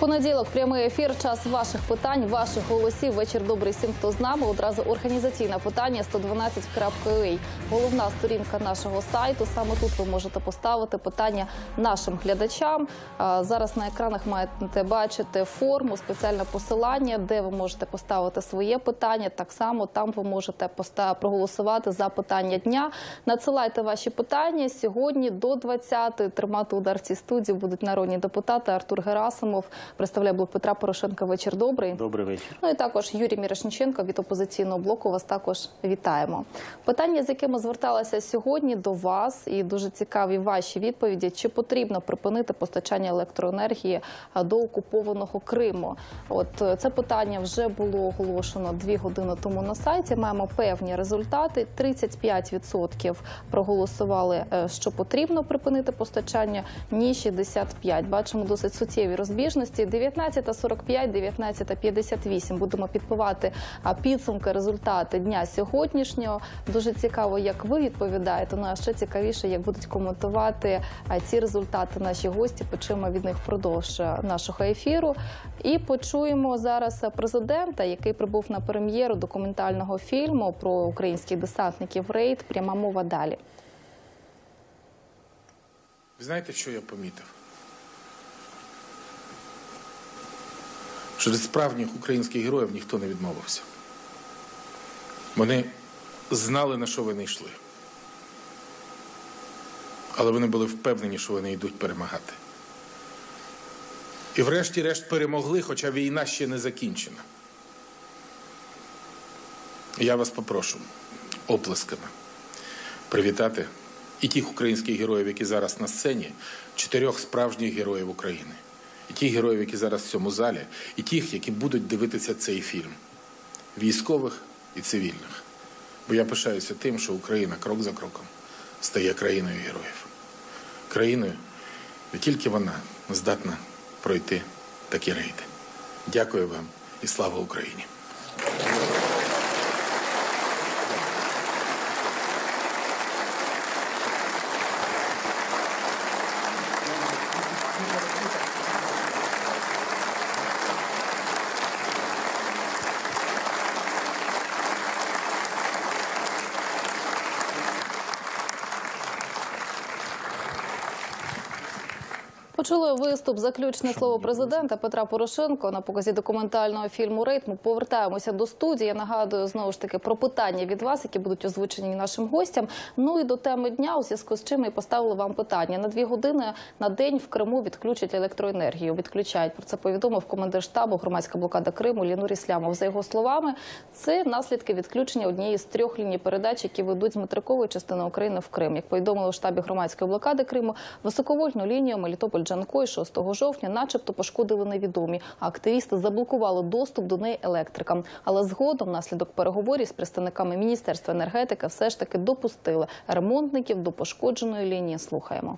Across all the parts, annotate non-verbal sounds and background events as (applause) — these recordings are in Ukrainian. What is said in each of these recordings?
Понеділок, прямий ефір, час ваших питань, ваших голосів. Вечір добрий всім, хто з нами. Одразу організаційне питання 112.ua. Головна сторінка нашого сайту. Саме тут ви можете поставити питання нашим глядачам. Зараз на екранах маєте бачити форму, спеціальне посилання, де ви можете поставити своє питання. Так само там ви можете проголосувати за питання дня. Надсилайте ваші питання сьогодні до 20-ї. Тримати удар в студії будуть народні депутати Артур Герасимов, представляє блок Петра Порошенка. Вечір добрий. Добрий вечір. Ну і також Юрій Мірошниченко від опозиційного блоку. Вас також вітаємо. Питання, з якими зверталася сьогодні до вас, і дуже цікаві ваші відповіді: чи потрібно припинити постачання електроенергії до окупованого Криму? От е, це питання вже було оголошено дві години тому на сайті. Маємо певні результати. 35% проголосували, е, що потрібно припинити постачання. Ні, 65. Бачимо досить суттєві розбіжності. 19.45, 19.58. Будемо підбивати а, підсумки, результати дня сьогоднішнього. Дуже цікаво, як ви відповідаєте. Ну а ще цікавіше, як будуть коментувати ці результати наші гості. Почуємо від них впродовж нашого ефіру. І почуємо зараз президента, який прибув на прем'єру документального фільму про українських десантників рейд. Пряма мова далі. Ви знаєте, що я помітив? Що від справжніх українських героїв ніхто не відмовився. Вони знали, на що вони йшли. Але вони були впевнені, що вони йдуть перемагати. І врешті-решт перемогли, хоча війна ще не закінчена. Я вас попрошу оплесками привітати і тих українських героїв, які зараз на сцені, чотирьох справжніх героїв України, і тих героїв, які зараз в цьому залі, і тих, які будуть дивитися цей фільм, військових і цивільних. Бо я пишаюся тим, що Україна крок за кроком стає країною героїв. Країною, де тільки вона здатна пройти такі рейди. Дякую вам і слава Україні! Почули виступ, заключне слово президента Петра Порошенко на показі документального фільму «Рейд». Ми повертаємося до студії. Я нагадую знову ж таки про питання від вас, які будуть озвучені нашим гостям. Ну і до теми дня, у зв'язку з чим ми поставили вам питання. На дві години на день в Криму відключать електроенергію. Відключають про це повідомив командир штабу громадська блокада Криму Лінурі Слямов. За його словами, це наслідки відключення однієї з трьох ліній передач, які ведуть з материкової частини України в Крим. Як повідомили у штабі громадської блокади Криму, високовольтну лінію Мелітополь Джанкой 6 жовтня, начебто, пошкодили невідомі. А активісти заблокували доступ до неї електрикам. Але згодом, внаслідок переговорів з представниками міністерства енергетики, все ж таки допустили ремонтників до пошкодженої лінії. Слухаємо.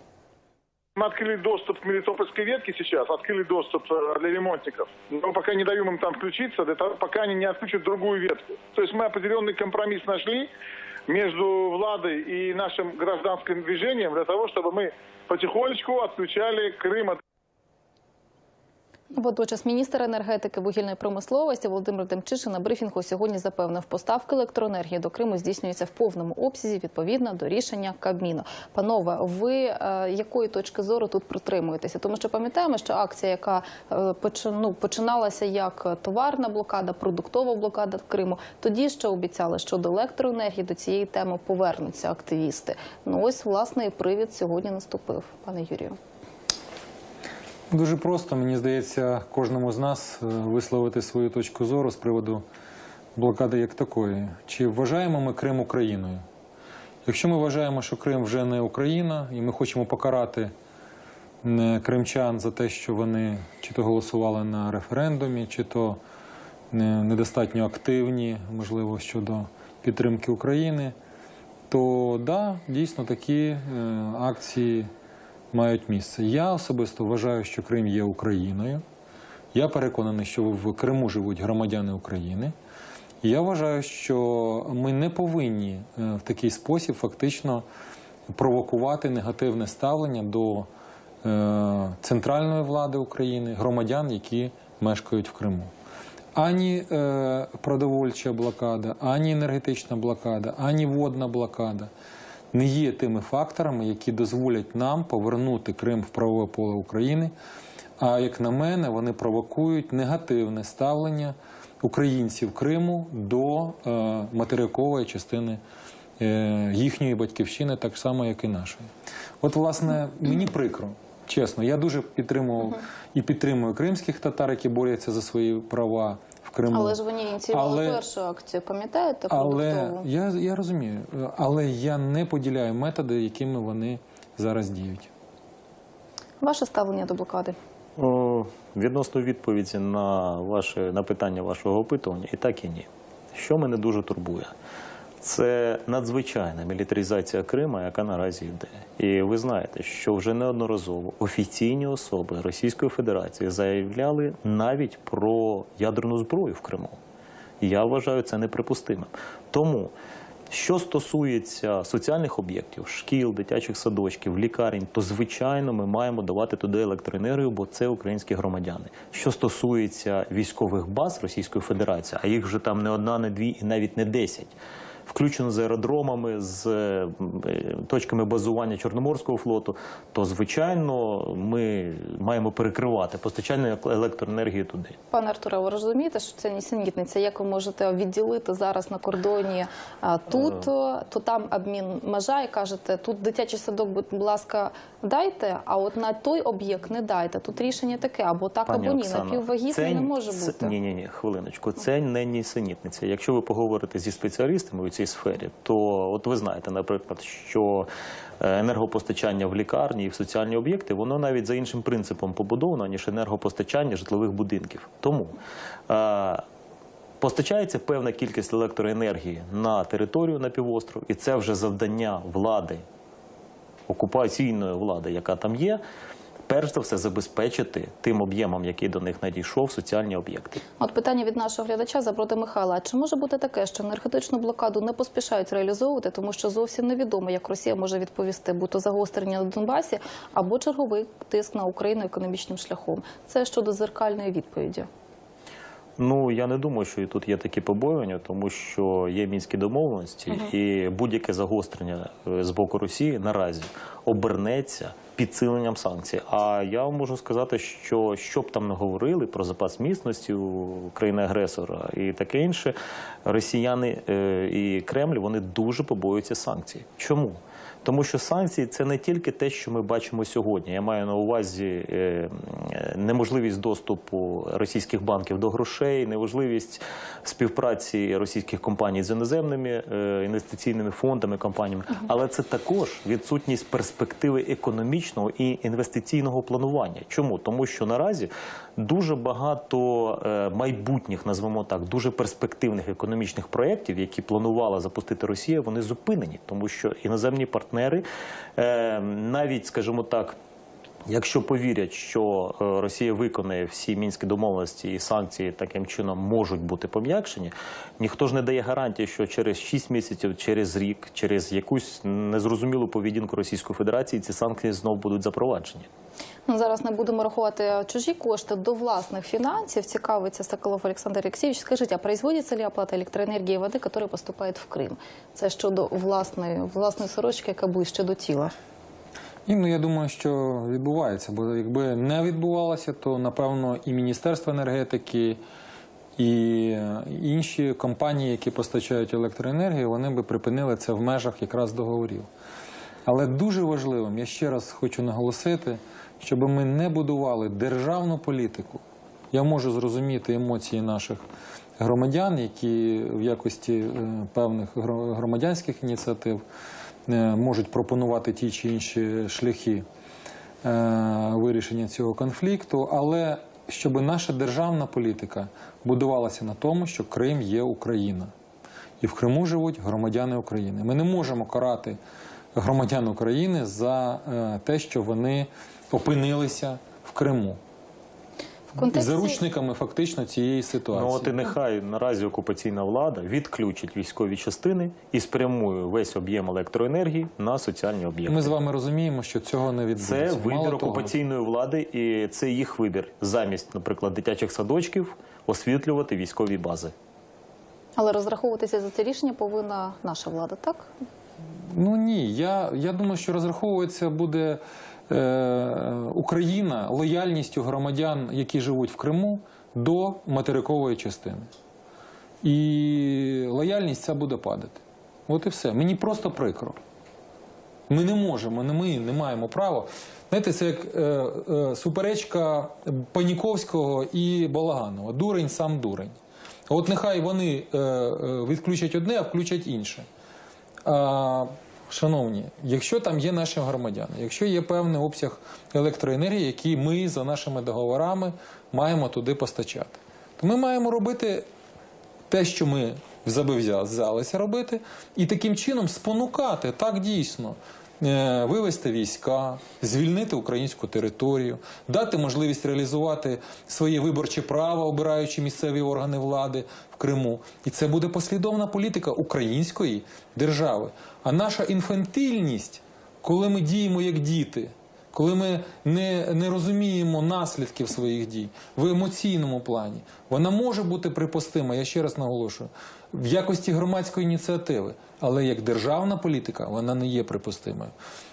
Мы открыли доступ к Мелитопольской ветке сейчас, открыли доступ э, для ремонтников. Но пока не даем им там включиться, до того, пока они не отключат другую ветку. То есть мы определенный компромисс нашли между Владой и нашим гражданским движением для того, чтобы мы потихонечку отключали Крым от Водночас міністр енергетики вугільної промисловості Володимир Демчишин на брифінгу сьогодні запевнив, поставки електроенергії до Криму здійснюються в повному обсязі відповідно до рішення Кабміну. Панове, ви е, якої точки зору тут притримуєтеся? Тому що пам'ятаємо, що акція, яка е, ну, починалася як товарна блокада, продуктова блокада в Криму, тоді ще обіцяли, що до електроенергії до цієї теми повернуться активісти. Ну ось власне і привід сьогодні наступив, пане Юрію. Дуже просто, мені здається, кожному з нас е, висловити свою точку зору з приводу блокади як такої. Чи вважаємо ми Крим Україною? Якщо ми вважаємо, що Крим вже не Україна, і ми хочемо покарати е, кримчан за те, що вони чи то голосували на референдумі, чи то недостатньо активні, можливо, щодо підтримки України, то да, дійсно такі е, акції мають місце. Я особисто вважаю, що Крим є Україною. Я переконаний, що в Криму живуть громадяни України. Я вважаю, що ми не повинні е, в такий спосіб фактично провокувати негативне ставлення до е, центральної влади України, громадян, які мешкають в Криму. Ані е, продовольча блокада, ані енергетична блокада, ані водна блокада не є тими факторами, які дозволять нам повернути Крим в правове поле України. А як на мене, вони провокують негативне ставлення українців Криму до е, материкової частини е, їхньої батьківщини, так само, як і нашої. От, власне, мені прикро, чесно, я дуже підтримував і підтримую кримських татар, які борються за свої права в Криму. Але ж вони ініціювали Але- першу акцію, пам'ятаєте? Але я, я розумію, але я не поділяю методи, якими вони зараз діють. Ваше ставлення до блокади? О, Відносно відповіді на ваше на питання вашого опитування, і так і ні. Що мене дуже турбує, це надзвичайна мілітаризація Крима, яка наразі йде. І ви знаєте, що вже неодноразово офіційні особи Російської Федерації заявляли навіть про ядерну зброю в Криму. Я вважаю це неприпустимим. Тому, що стосується соціальних об'єктів, шкіл, дитячих садочків, лікарень, то звичайно ми маємо давати туди електроенергію, бо це українські громадяни. Що стосується військових баз Російської Федерації, а їх вже там не одна, не дві і навіть не десять. Включено з аеродромами, з е, е, точками базування Чорноморського флоту, то звичайно ми маємо перекривати постачання електроенергії туди. Пане Артуре, ви розумієте, що це нісенітниця? Як ви можете відділити зараз на кордоні тут, Е. то там обмін межа і кажете, тут дитячий садок, будь ласка, дайте, а от на той об'єкт не дайте. Тут рішення таке, або так, Пані або ні. Оксано, Напіввагітний не може це- бути. Ні, ні, ні, хвилиночку. Це не нісенітниця. Якщо ви поговорите зі спеціалістами у цій сфері, то от ви знаєте, наприклад, що е, енергопостачання в лікарні і в соціальні об'єкти, воно навіть за іншим принципом побудовано, ніж енергопостачання житлових будинків. Тому е, Постачається певна кількість електроенергії на територію на півостров, і це вже завдання влади, окупаційної влади, яка там є, перш за все забезпечити тим об'ємом, який до них надійшов, соціальні об'єкти. От питання від нашого глядача Заброди Михайла. Чи може бути таке, що енергетичну блокаду не поспішають реалізовувати, тому що зовсім невідомо, як Росія може відповісти, будь то загострення на Донбасі або черговий тиск на Україну економічним шляхом? Це щодо зеркальної відповіді. Ну я не думаю, що і тут є такі побоювання, тому що є мінські домовленості, і будь-яке загострення е, з боку Росії наразі обернеться підсиленням санкцій. А я вам можу сказати, що що б там не говорили про запас міцності у країни-агресора і таке інше, росіяни е, і Кремль вони дуже побоюються санкцій. Чому? Тому що санкції це не тільки те, що ми бачимо сьогодні. Я маю на увазі е, неможливість доступу російських банків до грошей, неможливість співпраці російських компаній з іноземними е, інвестиційними фондами, компаніями, але це також відсутність перспективи економічного і інвестиційного планування. Чому? Тому що наразі дуже багато е, майбутніх, назвемо так, дуже перспективних економічних проєктів, які планувала запустити Росія, вони зупинені, тому що іноземні партнери е, навіть, скажімо так. Якщо повірять, що е, Росія виконає всі мінські домовленості і санкції таким чином можуть бути пом'якшені, ніхто ж не дає гарантії, що через 6 місяців, через рік, через якусь незрозумілу поведінку Російської Федерації ці санкції знов будуть запроваджені. Ну, зараз не будемо рахувати чужі кошти до власних фінансів. Цікавиться Соколов Олександр Алексеевич. Скажіть, а производится ли оплата електроенергії і води, яка поступає в Крим? Це щодо власної, власної сорочки, яка ближче до тіла. І ну я думаю, що відбувається, бо якби не відбувалося, то напевно і Міністерство енергетики, і інші компанії, які постачають електроенергію, вони би припинили це в межах якраз договорів. Але дуже важливим, я ще раз хочу наголосити, щоб ми не будували державну політику. Я можу зрозуміти емоції наших громадян, які в якості е, певних громадянських ініціатив можуть пропонувати ті чи інші шляхи е, вирішення цього конфлікту, але щоб наша державна політика будувалася на тому, що Крим є Україна. І в Криму живуть громадяни України. Ми не можемо карати громадян України за е, те, що вони опинилися в Криму. Контексті- заручниками фактично цієї ситуації. Ну от і нехай наразі окупаційна влада відключить військові частини і спрямує весь об'єм електроенергії на соціальні об'єкти. Ми з вами розуміємо, що цього не відбудеться. Це Мало вибір того, окупаційної влади, і це їх вибір замість, наприклад, дитячих садочків освітлювати військові бази. Але розраховуватися за це рішення повинна наша влада, так? Ну ні, я, я думаю, що розраховуватися буде Україна лояльністю громадян, які живуть в Криму, до материкової частини. І лояльність ця буде падати. От і все. Мені просто прикро. Ми не можемо, ми не маємо права. Знаєте, це як е, е, суперечка Паніковського і Балаганова. Дурень сам дурень. От нехай вони е, е, відключать одне, а включать інше. А, шановні, якщо там є наші громадяни, якщо є певний обсяг електроенергії, який ми за нашими договорами маємо туди постачати, то ми маємо робити те, що ми зобов'язалися робити, і таким чином спонукати так дійсно. Е, Вивести війська, звільнити українську територію, дати можливість реалізувати своє виборче право, обираючи місцеві органи влади в Криму. І це буде послідовна політика української держави. А наша інфантильність, коли ми діємо як діти, коли ми не, не розуміємо наслідків своїх дій в емоційному плані, вона може бути припустима, я ще раз наголошую, в якості громадської ініціативи, але як державна політика вона не є припустимою.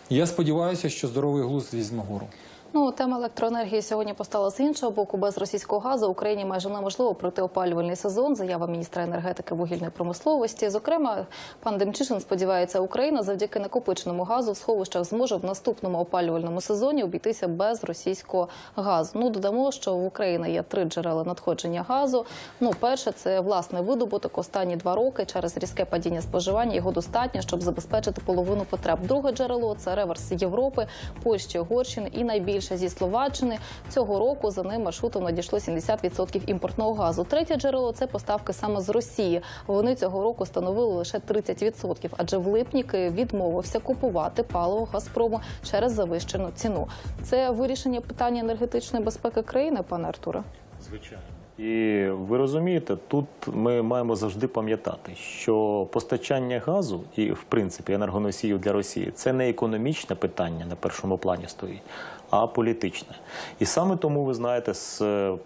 Я сподіваюся, що здоровий глузд візьме гору. Ну, тема електроенергії сьогодні постала з іншого боку. Без російського газу Україні майже неможливо пройти опалювальний сезон. Заява міністра енергетики вугільної промисловості. Зокрема, пан Демчишин сподівається, Україна завдяки накопиченому газу в сховищах зможе в наступному опалювальному сезоні обійтися без російського газу. Ну додамо, що в Україні є три джерела надходження газу. Ну, перше це власний видобуток. Останні два роки через різке падіння споживання його достатньо, щоб забезпечити половину потреб. Друге джерело це реверс Європи, Польщі, Угорщини і найбільше зі Словаччини. Цього року за ним маршрутом надійшло 70% імпортного газу. Третє джерело це поставки саме з Росії. Вони цього року становили лише 30%, адже в липні Київ відмовився купувати паливо Газпрому через завищену ціну. Це вирішення питання енергетичної безпеки країни, пане Артуре. Звичайно. І ви розумієте, тут ми маємо завжди пам'ятати, що постачання газу і, в принципі, енергоносіїв для Росії це не економічне питання на першому плані стоїть, а політичне. І саме тому ви знаєте, з, е,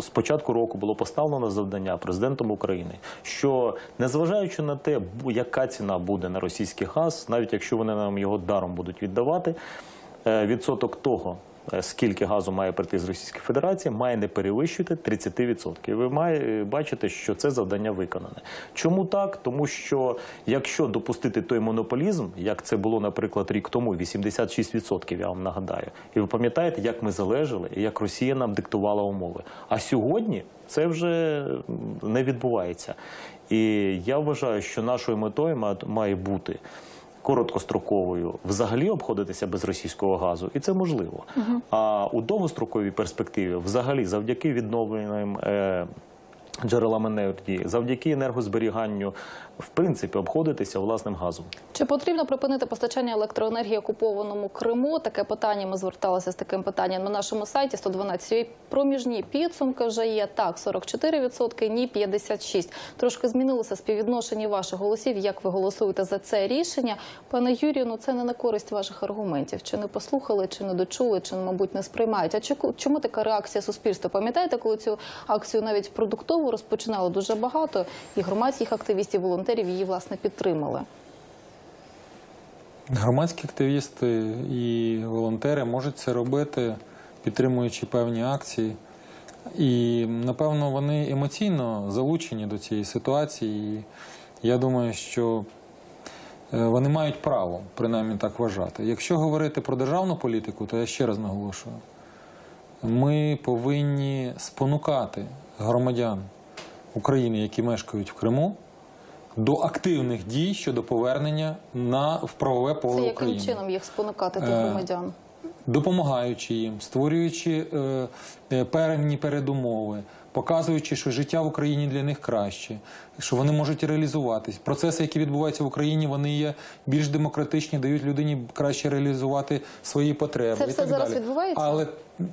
з початку року було поставлено завдання президентом України, що незважаючи на те, яка ціна буде на російський газ, навіть якщо вони нам його даром будуть віддавати, е, відсоток того, е, скільки газу має прийти з Російської Федерації, має не перевищувати 30%. І ви бачите, що це завдання виконане. Чому так? Тому що якщо допустити той монополізм, як це було, наприклад, рік тому, 86%, я вам нагадаю, і ви пам'ятаєте, як ми залежали, і як Росія нам диктувала умови. А сьогодні це вже не відбувається. І я вважаю, що нашою метою ма- має бути короткостроковою взагалі обходитися без російського газу, і це можливо. А у довгостроковій перспективі, взагалі, завдяки відновленим е, джерелам енергії, завдяки енергозберіганню, в принципі, обходитися власним газом. Чи потрібно припинити постачання електроенергії окупованому Криму? Таке питання ми зверталися з таким питанням на нашому сайті 112. І Проміжні підсумки вже є так: 44%, ні 56%. Трошки змінилося співвідношення ваших голосів. Як ви голосуєте за це рішення? Пане Юрію, ну це не на користь ваших аргументів. Чи не послухали, чи не дочули, чи мабуть не сприймають. А чому така реакція суспільства? Пам'ятаєте, коли цю акцію навіть продуктову розпочинало дуже багато, і громадських активістів, волонтерів її власне підтримали. Громадські активісти і волонтери можуть це робити, підтримуючи певні акції. І напевно вони емоційно залучені до цієї ситуації. І я думаю, що е, вони мають право принаймні так вважати. Якщо говорити про державну політику, то я ще раз наголошую: ми повинні спонукати громадян України, які мешкають в Криму, до активних дій щодо повернення на в правове поле Це яким чином їх спонукати тих Е, громадян? допомагаючи їм, створюючи е, е, певні передумови, показуючи, що життя в Україні для них краще, що вони можуть реалізуватись. Процеси, які відбуваються в Україні, вони є більш демократичні, дають людині краще реалізувати свої потреби. Це і все так зараз далі. відбувається? Але,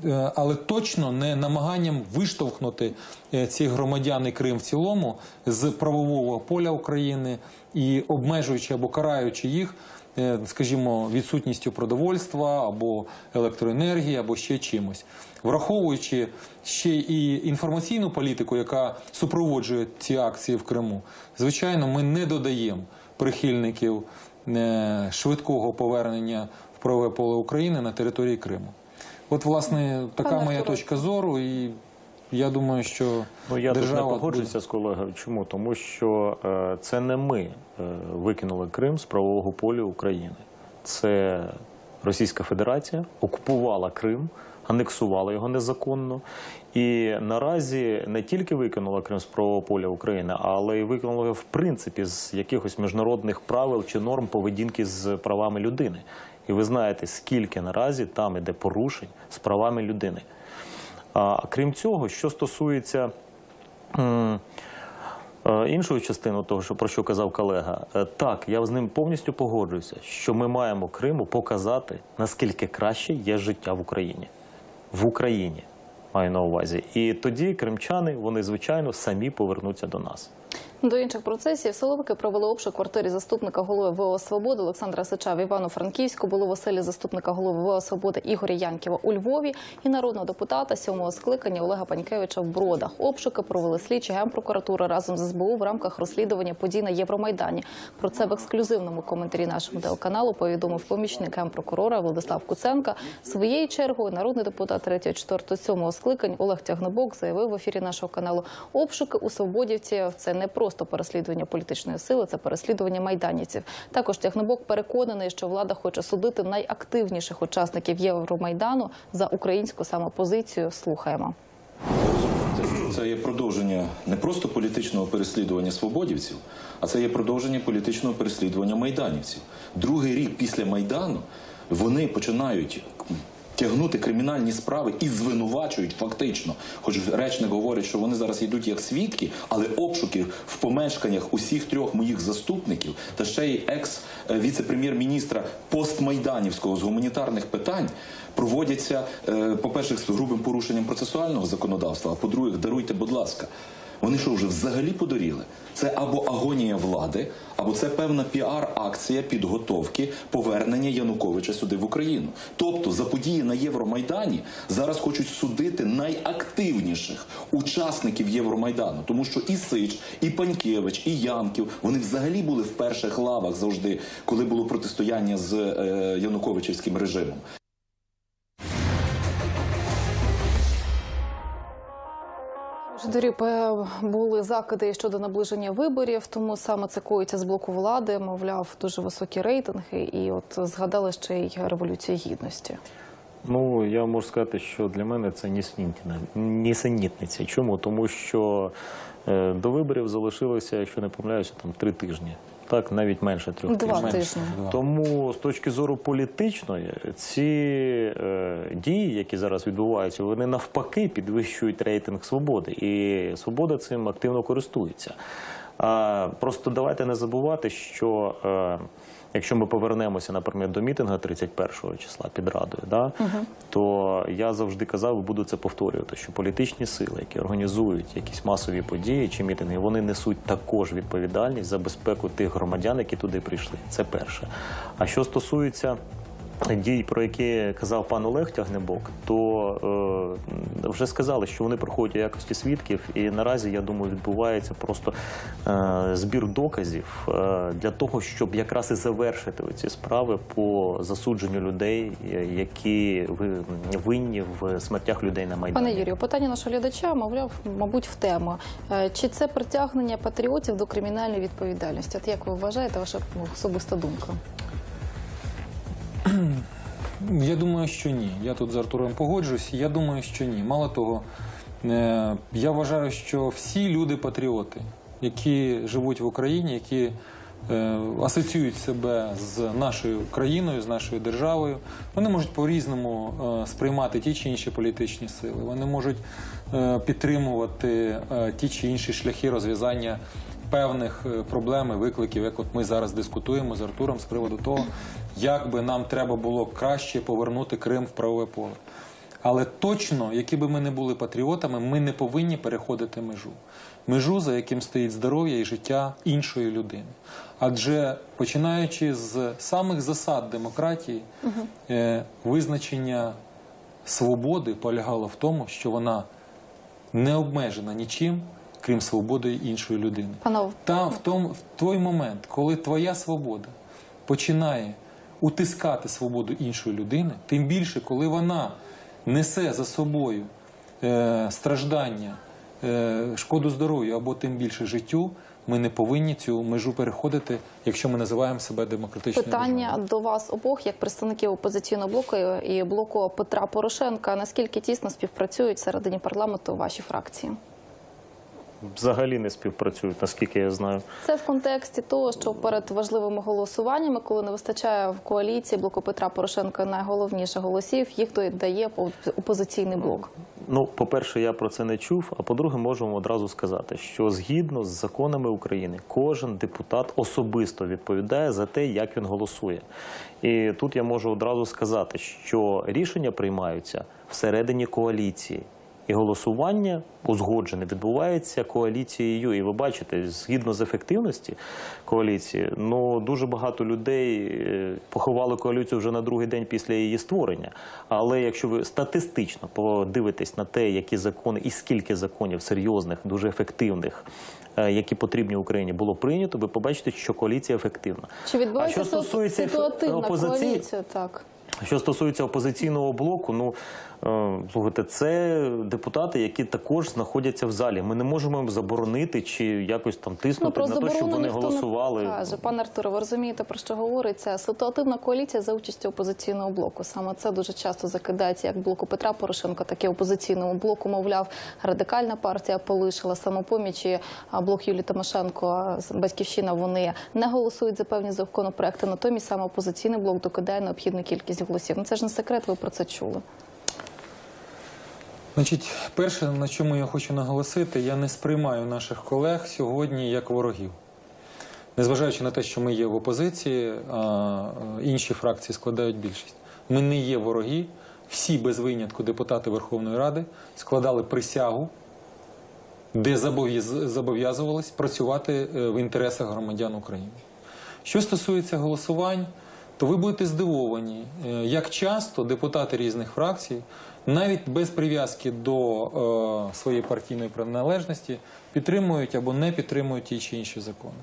е, але точно не намаганням виштовхнути е, цих громадян і Крим в цілому з правового поля України і обмежуючи або караючи їх. Е, Скажімо, відсутністю продовольства або електроенергії, або ще чимось, враховуючи ще і інформаційну політику, яка супроводжує ці акції в Криму, звичайно, ми не додаємо прихильників е, швидкого повернення в правове поле України на території Криму. От, власне, така Пане моя Артуре. точка зору, і я думаю, що Ну я тут держава не погоджуюся з колегою. Чому? Тому що е, це не ми е, викинули Крим з правового поля України. Це Російська Федерація окупувала Крим, анексувала його незаконно. І наразі не тільки викинула Крим з правового поля України, але й викинула його в принципі з якихось міжнародних правил чи норм поведінки з правами людини. І ви знаєте, скільки наразі там іде порушень з правами людини. А крім цього, що стосується е, іншої частини того, про що казав колега, е, так я з ним повністю погоджуюся, що ми маємо Криму показати наскільки краще є життя в Україні. В Україні маю на увазі. І тоді кримчани, вони звичайно самі повернуться до нас. До інших процесів силовики провели обшук квартирі заступника голови ВО «Свободи» Олександра Сича в Івано-Франківську, було в оселі заступника голови ВО «Свободи» Ігоря Янківа у Львові і народного депутата сьомого скликання Олега Панькевича в Бродах. Обшуки провели слідчі генпрокуратури разом з СБУ в рамках розслідування подій на Євромайдані. Про це в ексклюзивному коментарі нашому телеканалу повідомив помічник генпрокурора Владислав Куценка. Своєю чергою народний депутат 3, 4, 7 скликань Олег Тягнебок заявив в ефірі нашого каналу, обшуки у свободівців це не просто переслідування політичної сили, це переслідування майданівців. Також Тягнебок переконаний, що влада хоче судити найактивніших учасників Євромайдану за українську самопозицію. Слухаємо. Це є продовження не просто політичного переслідування свободівців, а це є продовження політичного переслідування майданівців. Другий рік після майдану вони починають тягнути кримінальні справи і звинувачують фактично. Хоч речник говорить, що вони зараз йдуть як свідки, але обшуки в помешканнях усіх трьох моїх заступників та ще й екс е, віце-прем'єр-міністра постмайданівського з гуманітарних питань проводяться, е, по-перше, з грубим порушенням процесуального законодавства, а по-друге, даруйте, будь ласка. Вони що вже взагалі подоріли? Це або агонія влади, або це певна піар-акція підготовки повернення Януковича сюди в Україну. Тобто за події на Євромайдані зараз хочуть судити найактивніших учасників Євромайдану, тому що і Сич, і Панькевич, і Ямків вони взагалі були в перших лавах завжди, коли було протистояння з е, Януковичівським режимом. Жидорі е, були закиди щодо наближення виборів, тому саме це коїться з блоку влади. Мовляв, дуже високі рейтинги, і от згадали ще й революцію гідності. Ну я можу сказати, що для мене це нісенітниця. Чому? Тому що е, до виборів залишилося, якщо не помиляюся, там три тижні. Так, навіть менше трьох Два тижнів. тижні. Тому з точки зору політичної, ці е, дії, які зараз відбуваються, вони навпаки підвищують рейтинг свободи, і свобода цим активно користується. А, просто давайте не забувати, що е, якщо ми повернемося, наприклад, до мітинга 31 числа під Радою, да, то я завжди казав і буду це повторювати, що політичні сили, які організують якісь масові події чи мітинги, вони несуть також відповідальність за безпеку тих громадян, які туди прийшли. Це перше. А що стосується дій, про які казав пан Олег Тягнебок, то е, вже сказали, що вони проходять у якості свідків, і наразі я думаю, відбувається просто е, збір доказів е, для того, щоб якраз і завершити ці справи по засудженню людей, е, які винні в смертях людей на майдані. Пане Юрію, питання нашого глядача, мовляв, мабуть, в тему. Е, Чи це притягнення патріотів до кримінальної відповідальності? От як ви вважаєте, ваша особиста думка? (clears throat) Я думаю, що ні. Я тут з Артуром погоджуюсь. Я думаю, що ні. Мало того, е, я вважаю, що всі люди патріоти, які живуть в Україні, які е, асоціюють себе з нашою країною, з нашою державою. Вони можуть по-різному е, сприймати ті чи інші політичні сили. Вони можуть підтримувати ті чи інші шляхи розв'язання певних проблем і викликів, як от ми зараз дискутуємо з Артуром з приводу того, як би нам треба було краще повернути Крим в правове поле. Але точно, які би ми не були патріотами, ми не повинні переходити межу. Межу, за яким стоїть здоров'я і життя іншої людини. Адже починаючи з самих засад демократії, е, визначення свободи полягало в тому, що вона не обмежена нічим, крім свободи іншої людини. Панов, Там в тому в той момент, коли твоя свобода починає утискати свободу іншої людини, тим більше, коли вона несе за собою е, страждання, е, шкоду здоров'ю або тим більше життю, ми не повинні цю межу переходити, якщо ми називаємо себе демократичною питання державою. до вас обох, як представників опозиційного блоку і блоку Петра Порошенка. Наскільки тісно співпрацюють всередині парламенту ваші фракції? Взагалі не співпрацюють, наскільки я знаю. Це в контексті того, що перед важливими голосуваннями, коли не вистачає в коаліції блоку Петра Порошенка найголовніше голосів, їх дає опозиційний блок. Ну, по-перше, я про це не чув. А по-друге, можемо одразу сказати, що згідно з законами України, кожен депутат особисто відповідає за те, як він голосує. І тут я можу одразу сказати, що рішення приймаються всередині коаліції. І голосування узгоджене відбувається коаліцією. І ви бачите, згідно з ефективності коаліції, ну дуже багато людей е, поховали коаліцію вже на другий день після її створення. Але якщо ви статистично подивитесь на те, які закони і скільки законів серйозних, дуже ефективних, е, які потрібні Україні, було прийнято, ви побачите, що коаліція ефективна. Чи відбувається а що стосується ситуативна опозиції, коаліція? Так. Що стосується опозиційного блоку, ну е, слухайте, це депутати, які також знаходяться в залі. Ми не можемо їм заборонити чи якось там Ну, тиснути про на те, щоб заборону вони ніхто голосували. не каже. Пане Артуре, ви розумієте, про що говориться? Ситуативна коаліція за участю опозиційного блоку. Саме це дуже часто закидається як блоку Петра Порошенка, так і опозиційному блоку. Мовляв, радикальна партія полишила самопомічі, а блок Юлії Тимошенко, батьківщина. Вони не голосують за певні законопроекти. Натомість саме опозиційний блок докидає необхідну кількість голосів. Ну це ж не секрет. Ви про це чули. Значить, перше, на чому я хочу наголосити, я не сприймаю наших колег сьогодні як ворогів. Незважаючи на те, що ми є в опозиції, а е, інші фракції складають більшість. Ми не є вороги. Всі без винятку депутати Верховної Ради складали присягу, де зобов'язувались працювати е, в інтересах громадян України. Що стосується голосувань, то ви будете здивовані, е, як часто депутати різних фракцій, навіть без прив'язки до е, своєї партійної приналежності, підтримують або не підтримують ті чи інші закони.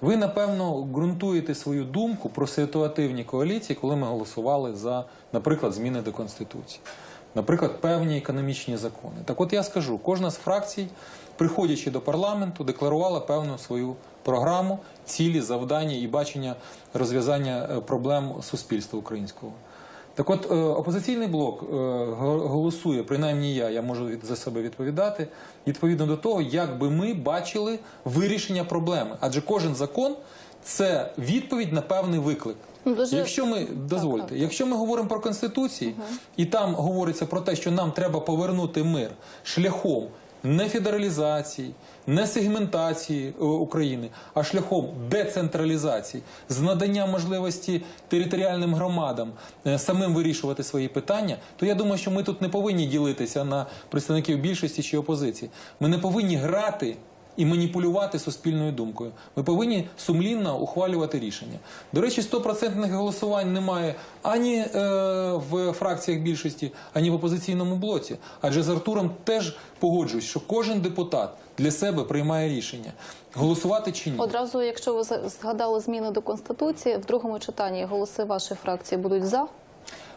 Ви, напевно, ґрунтуєте свою думку про ситуативні коаліції, коли ми голосували за, наприклад, зміни до Конституції. Наприклад, певні економічні закони. Так от я скажу, кожна з фракцій, приходячи до парламенту, декларувала певну свою програму, цілі, завдання і бачення розв'язання е, проблем суспільства українського. Так от, е, опозиційний блок е, голосує, принаймні я, я можу за себе відповідати, відповідно до того, як би ми бачили вирішення проблеми. Адже кожен закон це відповідь на певний виклик. Ну, дуже- Якщо ми дозвольте, так. якщо ми говоримо про конституції, і там говориться про те, що нам треба повернути мир шляхом не федералізації, не сегментації е, України, а шляхом децентралізації, з наданням можливості територіальним громадам е, самим вирішувати свої питання, то я думаю, що ми тут не повинні ділитися на представників більшості чи опозиції. Ми не повинні грати і маніпулювати суспільною думкою. Ми повинні сумлінно ухвалювати рішення. До речі, стопроцентних голосувань немає ані е, в фракціях більшості, ані в опозиційному блоці. Адже з Артуром теж погоджуюсь, що кожен депутат для себе приймає рішення голосувати чи ні. Одразу, якщо ви згадали зміни до конституції, в другому читанні голоси вашої фракції будуть за.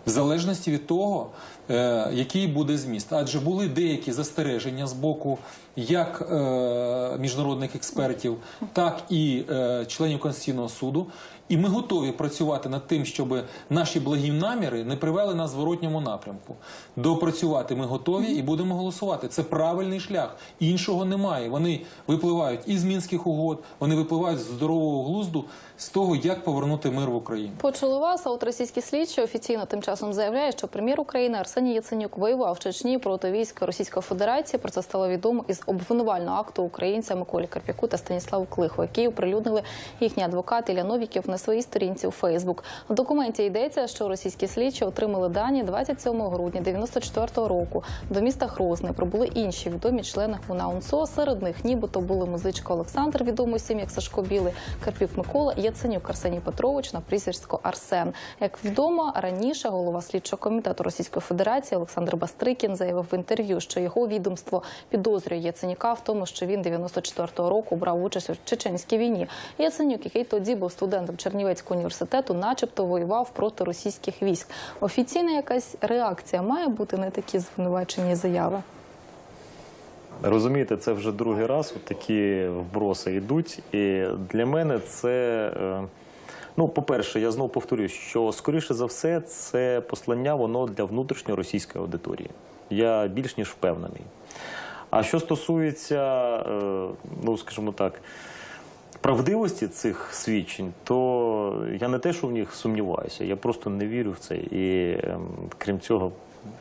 В залежності від того, е, який буде зміст. Адже були деякі застереження з боку як е, міжнародних експертів, так і е, членів Конституційного суду. І ми готові працювати над тим, щоб наші благі наміри не привели нас в зворотньому напрямку. Допрацювати ми готові і будемо голосувати. Це правильний шлях. Іншого немає. Вони випливають із мінських угод, вони випливають з здорового глузду з того, як повернути мир в Україну. Почули вас, а от російські слідчі офіційно тим часом заявляє, що прем'єр України Арсеній Яценюк воював в Чечні проти військ Російської Федерації. Про це стало відомо із обвинувального акту українця Миколі Карп'яку та Станіславу Клиху, які оприлюднили їхні адвокат Ілля Новіків на своїй сторінці у Фейсбук. В документі йдеться, що російські слідчі отримали дані 27 грудня 94 року. До міста Грозне прибули інші відомі члени ГУНА УНСО. Серед них нібито були музичка Олександр, відомий всім як Сашко Білий, Карпюк Микола, Яценюк Арсеній Петрович на прізвисько Арсен. Як відомо, раніше голова слідчого комітету Російської Федерації Олександр Бастрикін заявив в інтерв'ю, що його відомство підозрює Яценюка в тому, що він 94-го року брав участь у чеченській війні. Яценюк, який тоді був студентом Чернівецького університету, начебто воював проти російських військ. Офіційна якась реакція має бути на такі звинувачення і заяви. Розумієте, це вже другий раз такі вброси йдуть. І для мене це. е, Ну, по-перше, я знову повторюю, що скоріше за все це послання воно для внутрішньоросійської аудиторії. Я більш ніж впевнений. А що стосується, е, ну скажімо так, правдивості цих свідчень, то я не те, що в них сумніваюся, я просто не вірю в це. І ем, крім цього,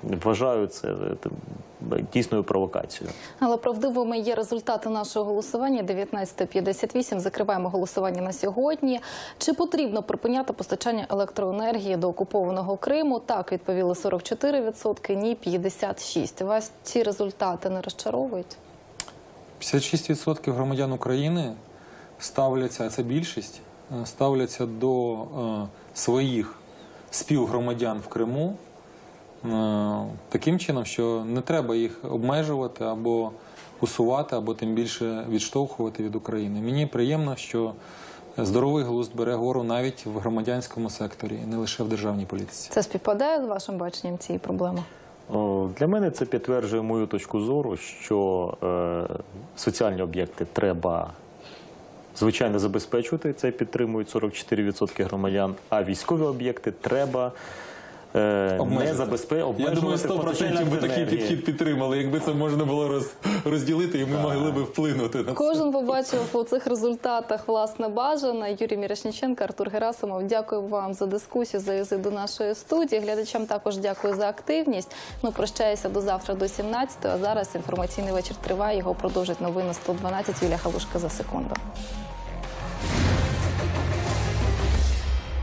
вважаю це е, дійсною провокацією. Але правдивими є результати нашого голосування 19.58. Закриваємо голосування на сьогодні. Чи потрібно припиняти постачання електроенергії до окупованого Криму? Так відповіли 44%, ні 56%. Вас ці результати не розчаровують? 56% громадян України ставляться, а це більшість, е, ставляться до е, своїх співгромадян в Криму е, таким чином, що не треба їх обмежувати або усувати, або тим більше відштовхувати від України. Мені приємно, що здоровий глузд бере гору навіть в громадянському секторі, не лише в державній політиці. Це співпадає з вашим баченням цієї проблеми? Для мене це підтверджує мою точку зору, що е, соціальні об'єкти треба звичайно забезпечувати. Це підтримують 44% громадян. А військові об'єкти треба не Обмежити. забезпечувати. Я думаю, 100% би такий підхід підтримали, якби це можна було роз, розділити, і ми могли би вплинути на це. Кожен побачив у цих результатах власне бажане. Юрій Мірошніченко, Артур Герасимов. Дякую вам за дискусію, за візит до нашої студії. Глядачам також дякую за активність. Ну прощаюся до завтра, до 17 А зараз інформаційний вечір триває. Його продовжить новини 112. Юлія Халушка за секунду.